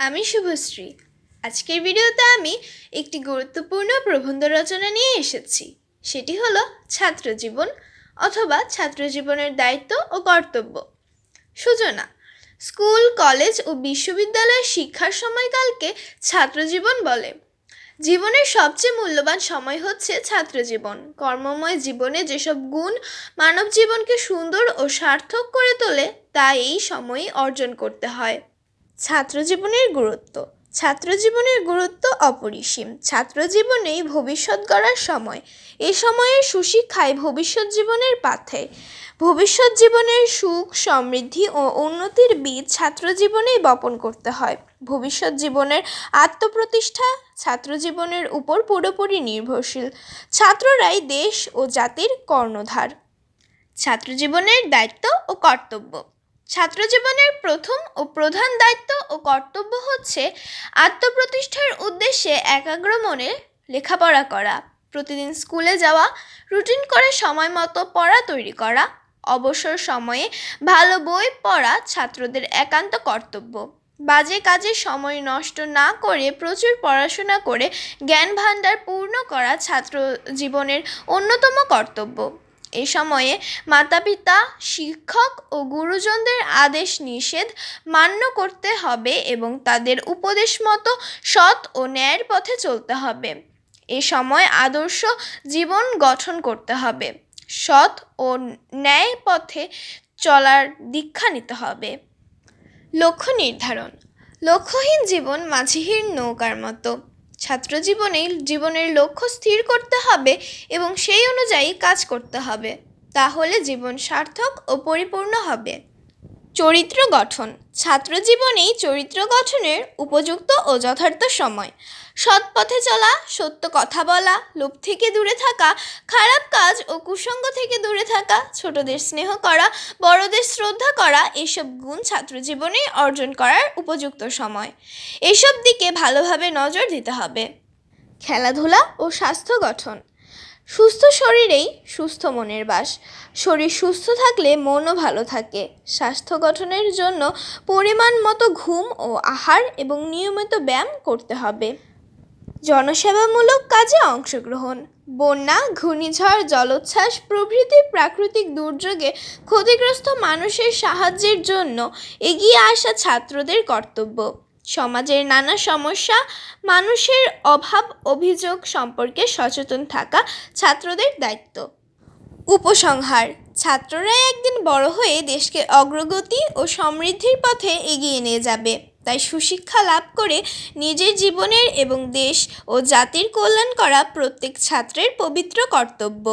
আমি শুভশ্রী। আজকের ভিডিওতে আমি একটি গুরুত্বপূর্ণ প্রবন্ধ রচনা নিয়ে এসেছি। সেটি হলো ছাত্রজীবন অথবা ছাত্র জীবনের দায়িত্ব ও কর্তব্য। সূচনা, স্কুল, কলেজ ও বিশ্ববিদ্যালয়ের শিক্ষার সময়কালকে ছাত্রজীবন বলে। জীবনের সবচেয়ে মূল্যবান সময় হচ্ছে ছাত্রজীবন। কর্মময় জীবনে যেসব গুণ মানব জীবনকে সুন্দর ও সার্থক করে তোলে, তা এই সময়ে অর্জন করতে হয়। ছাত্রজীবনের গুরুত্ব। ছাত্রজীবনের গুরুত্ব অপরিসীম। ছাত্রজীবনেই ভবিষ্যৎ গড়ার সময়। এ সময়ে সুশিক্ষায় ভবিষ্যৎ জীবনের পাথে। ভবিষ্যৎ জীবনের সুখ, সমৃদ্ধি ও উন্নতির বীজ ছাত্রজীবনেই বপন করতে হয়। ভবিষ্যৎ জীবনের আত্মপ্রতিষ্ঠা ছাত্রজীবনের উপর পুরোপুরি নির্ভরশীল। ছাত্ররাই দেশ ও জাতির কর্ণধার। ছাত্রজীবনের দায়িত্ব ও কর্তব্য। ছাত্রজীবনের প্রথম ও প্রধান দায়িত্ব ও কর্তব্য হচ্ছে আত্মপ্রতিষ্ঠার উদ্দেশ্যে একাগ্র মনে লেখাপড়া করা, প্রতিদিন স্কুলে যাওয়া, রুটিন করে সময় মতো পড়া তৈরি করা, অবসর সময়ে ভালো বই পড়া ছাত্রদের একান্ত কর্তব্য। বাজে কাজে সময় নষ্ট না করে প্রচুর পড়াশোনা করে জ্ঞান ভাণ্ডার পূর্ণ করা ছাত্র জীবনের অন্যতম কর্তব্য। এ সময়ে মাতা পিতা শিক্ষক ও গুরুজনদের আদেশ নিষেধ মান্য করতে হবে এবং তাদের উপদেশ মতো সৎ ও ন্যায়ের পথে চলতে হবে। এ সময় আদর্শ জীবন গঠন করতে হবে। সৎ ও ন্যায় পথে চলার দীক্ষা নিতে হবে। লক্ষ্য নির্ধারণ। লক্ষ্যহীন জীবন মাঝিহীন নৌকার মতো। ছাত্র জীবনেই জীবনের লক্ষ্য স্থির করতে হবে এবং সেই অনুযায়ী কাজ করতে হবে। তাহলে জীবন সার্থক ও পরিপূর্ণ হবে। চরিত্র গঠন। ছাত্র জীবনেই চরিত্র গঠনের উপযুক্ত ও যথার্থ সময়। সৎ পথে চলা, সত্য কথা বলা, লোভ থেকে দূরে থাকা, খারাপ কাজ ও কুসঙ্গ থেকে দূরে থাকা, ছোটদের স্নেহ করা, বড়দের শ্রদ্ধা করা, এসব গুণ ছাত্র জীবনে অর্জন করার উপযুক্ত সময়। এসব দিকে ভালোভাবে নজর দিতে হবে। খেলাধুলা ও স্বাস্থ্য গঠন। সুস্থ শরীরেই সুস্থ মনের বাস। শরীর সুস্থ থাকলে মনও ভালো থাকে। স্বাস্থ্য গঠনের জন্য পরিমাণ মতো ঘুম ও আহার এবং নিয়মিত ব্যায়াম করতে হবে। জনসেবামূলক কাজে অংশগ্রহণ। বন্যা, ঘূর্ণিঝড়, জলোচ্ছ্বাস প্রভৃতি প্রাকৃতিক দুর্যোগে ক্ষতিগ্রস্ত মানুষের সাহায্যের জন্য এগিয়ে আসা ছাত্রদের কর্তব্য। সমাজের নানা সমস্যা, মানুষের অভাব, অভিযোগ সম্পর্কে সচেতন থাকা ছাত্রদের দায়িত্ব। উপসংহার, ছাত্ররা একদিন বড় হয়ে দেশকে অগ্রগতি ও সমৃদ্ধির পথে এগিয়ে নিয়ে যাবে। তাই সুশিক্ষা লাভ করে নিজের জীবনের এবং দেশ ও জাতির কল্যাণ করা প্রত্যেক ছাত্রের পবিত্র কর্তব্য।